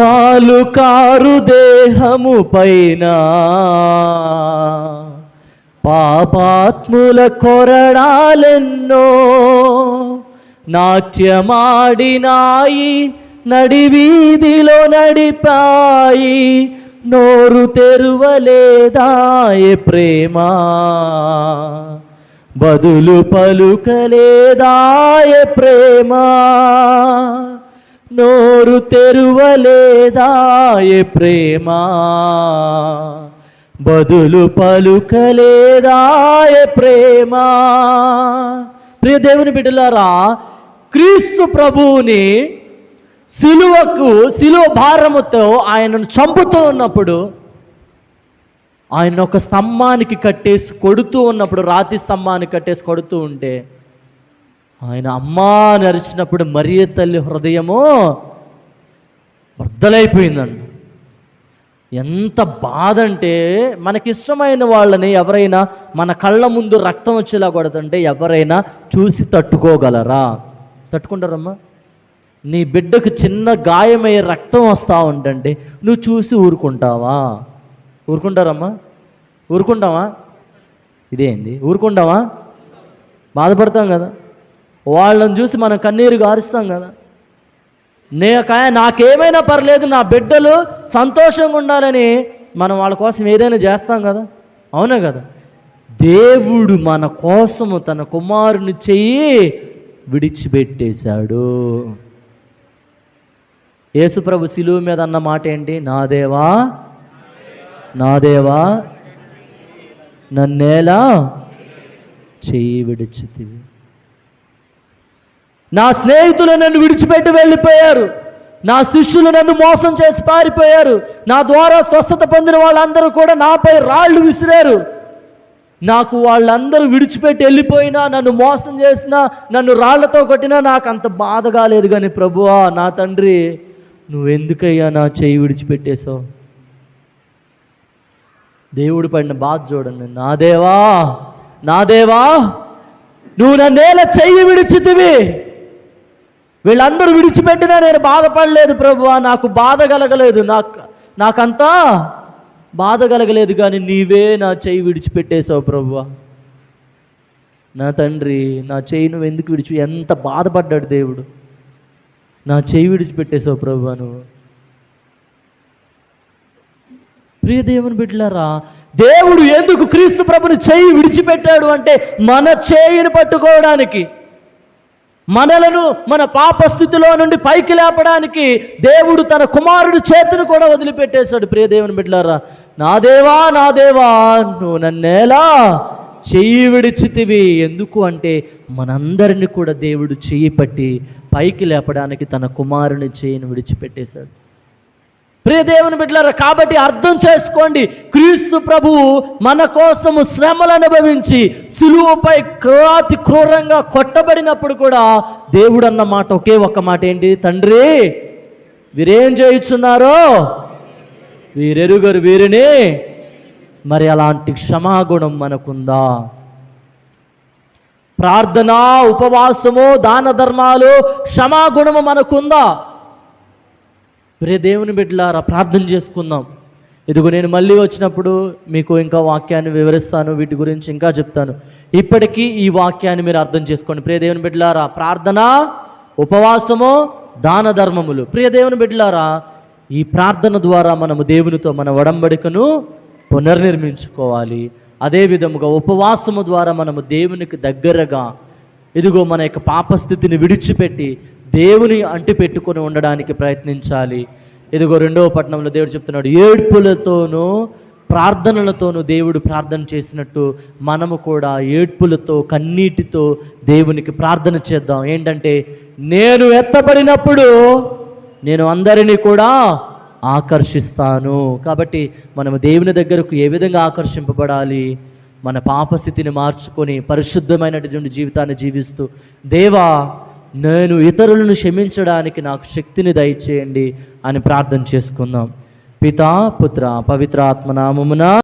పాలు కారు దేహము పైన పాపాత్ముల కొరడాలెన్నో నాట్యమాడినాయి నడివీధిలో నడిపాయి నోరు తెరువలేదాయ ప్రేమ. బదులు పలుకలేదాయ ప్రేమ. నోరు తెరువలేదాయ ప్రేమ? బదులు పలుకలేదాయే ప్రేమ? ప్రియ దేవుని బిడ్డలారా క్రీస్తు ప్రభువుని సిలువకు సిలువ భారముతో ఆయనను చంపుతూ ఉన్నప్పుడు ఆయన ఒక స్తంభానికి కట్టేసి కొడుతూ ఉన్నప్పుడు రాతి స్తంభానికి కట్టేసి కొడుతూ ఉంటే ఆయన అమ్మా నరిచినప్పుడు మరియ తల్లి హృదయము బద్దలైపోయిందండి ఎంత బాధ అంటే మనకిష్టమైన వాళ్ళని ఎవరైనా మన కళ్ళ ముందు రక్తం వచ్చేలా కొడుతుంటే ఎవరైనా చూసి తట్టుకోగలరా? తట్టుకుంటారమ్మా. నీ బిడ్డకు చిన్న గాయమయ్యే రక్తం వస్తూ ఉంటంటే నువ్వు చూసి ఊరుకుంటావా? ఊరుకుంటారమ్మా. ఊరుకుంటావా? ఇదేంది? ఊరుకుంటావా? బాధపడతాం కదా. వాళ్ళని చూసి మనం కన్నీరు గారుస్తాం కదా. నే నాకేమైనా పర్లేదు నా బిడ్డలు సంతోషంగా ఉండాలని మనం వాళ్ళ కోసం ఏదైనా చేస్తాం కదా. అవునా కదా? దేవుడు మన కోసము తన కుమారుని చెయ్యి విడిచిపెట్టేశాడు. యేసుప్రభు శిలువు మీద అన్న మాట ఏంటి? నా దేవా నా దేవా నన్నేలా చెయ్యి విడిచితివి. నా స్నేహితులు నన్ను విడిచిపెట్టి వెళ్ళిపోయారు. నా శిష్యులు నన్ను మోసం చేసి పారిపోయారు. నా ద్వారా స్వస్థత పొందిన వాళ్ళందరూ కూడా నాపై రాళ్ళు విసిరారు. నాకు వాళ్ళందరూ విడిచిపెట్టి వెళ్ళిపోయినా నన్ను మోసం చేసినా నన్ను రాళ్ళతో కొట్టినా నాకు అంత బాధగా లేదు కానీ ప్రభువా నా తండ్రి నువ్వెందుకయ్యా నా చెయ్యి విడిచిపెట్టేశావు? దేవుడు పడిన బాధ చూడండి. నా దేవా నా దేవా నువ్వు నన్నేల చెయ్యి విడిచితివి? వీళ్ళందరూ విడిచిపెట్టినా నేను బాధపడలేదు ప్రభు నాకు బాధ కలగలేదు. నాకు నాకంతా బాధ కలగలేదు కానీ నీవే నా చెయ్యి విడిచిపెట్టేశావు ప్రభువా. నా తండ్రి నా చెయ్యి నువ్వు ఎందుకు విడిచి ఎంత బాధపడ్డాడు దేవుడు. నా చెయ్యి విడిచిపెట్టేశావు ప్రభు నువ్వు. ప్రియ దేవుని బిడ్డలారా దేవుడు ఎందుకు క్రీస్తు ప్రభుని చెయ్యి విడిచిపెట్టాడు అంటే మన చేయిని పట్టుకోవడానికి. మనలను మన పాపస్థితిలో నుండి పైకి లేపడానికి దేవుడు తన కుమారుడు చేతిని కూడా వదిలిపెట్టేశాడు. ప్రియ దేవుని బిడ్డలారా నా దేవా నా దేవా నువ్వు నన్నేలా చెయ్యి విడిచితివి. ఎందుకు అంటే మనందరిని కూడా దేవుడు చెయ్యి పట్టి పైకి లేపడానికి తన కుమారుని చేయిని విడిచిపెట్టేశాడు. ప్రియదేవుని బిడ్డలారా కాబట్టి అర్థం చేసుకోండి. క్రీస్తు ప్రభువు మన కోసము శ్రమలు అనుభవించి సులువుపై క్రాతి క్రూరంగా కొట్టబడినప్పుడు కూడా దేవుడు అన్న మాట ఒకే ఒక్క మాట ఏంటి? తండ్రి వీరేం చేయుచున్నారో? వీరెరుగరు వీరిని. మరి అలాంటి క్షమాగుణం మనకుందా? ప్రార్థన ఉపవాసము దాన ధర్మాలు క్షమాగుణము మనకుందా? ప్రియ దేవుని బిడ్డలారా ప్రార్థన చేసుకుందాం. ఇదిగో నేను మళ్ళీ వచ్చినప్పుడు మీకు ఇంకా వాక్యాన్ని వివరిస్తాను వీటి గురించి ఇంకా చెప్తాను. ఇప్పటికీ ఈ వాక్యాన్ని మీరు అర్థం చేసుకోండి. ప్రియ దేవుని బిడ్డలారా ప్రార్థన ఉపవాసము దాన ధర్మములు. ప్రియ దేవుని బిడ్డలారా ఈ ప్రార్థన ద్వారా మనము దేవునితో మన ఒడంబడికను పునర్నిర్మించుకోవాలి. అదే విధముగా ఉపవాసము ద్వారా మనము దేవునికి దగ్గరగా ఇదిగో మన యొక్క పాపస్థితిని విడిచిపెట్టి దేవుని అంటి పెట్టుకొని ఉండడానికి ప్రయత్నించాలి. ఇదిగో రెండవ పట్టణంలో దేవుడు చెప్తున్నాడు ఏడ్పులతోనూ ప్రార్థనలతోనూ దేవుడు ప్రార్థన చేసినట్టు మనము కూడా ఏడ్పులతో కన్నీటితో దేవునికి ప్రార్థన చేద్దాం. ఏంటంటే నేను ఎత్తబడినప్పుడు నేను అందరినీ కూడా ఆకర్షిస్తాను. కాబట్టి మనము దేవుని దగ్గరకు ఏ విధంగా ఆకర్షింపబడాలి? మన పాపస్థితిని మార్చుకొని పరిశుద్ధమైనటువంటి జీవితాన్ని జీవిస్తూ దేవా నేను ఇతరులను క్షమించడానికి నాకు శక్తిని దయచేయండి అని ప్రార్థన చేసుకుందాం. పితా పుత్ర పవిత్ర ఆత్మనామమున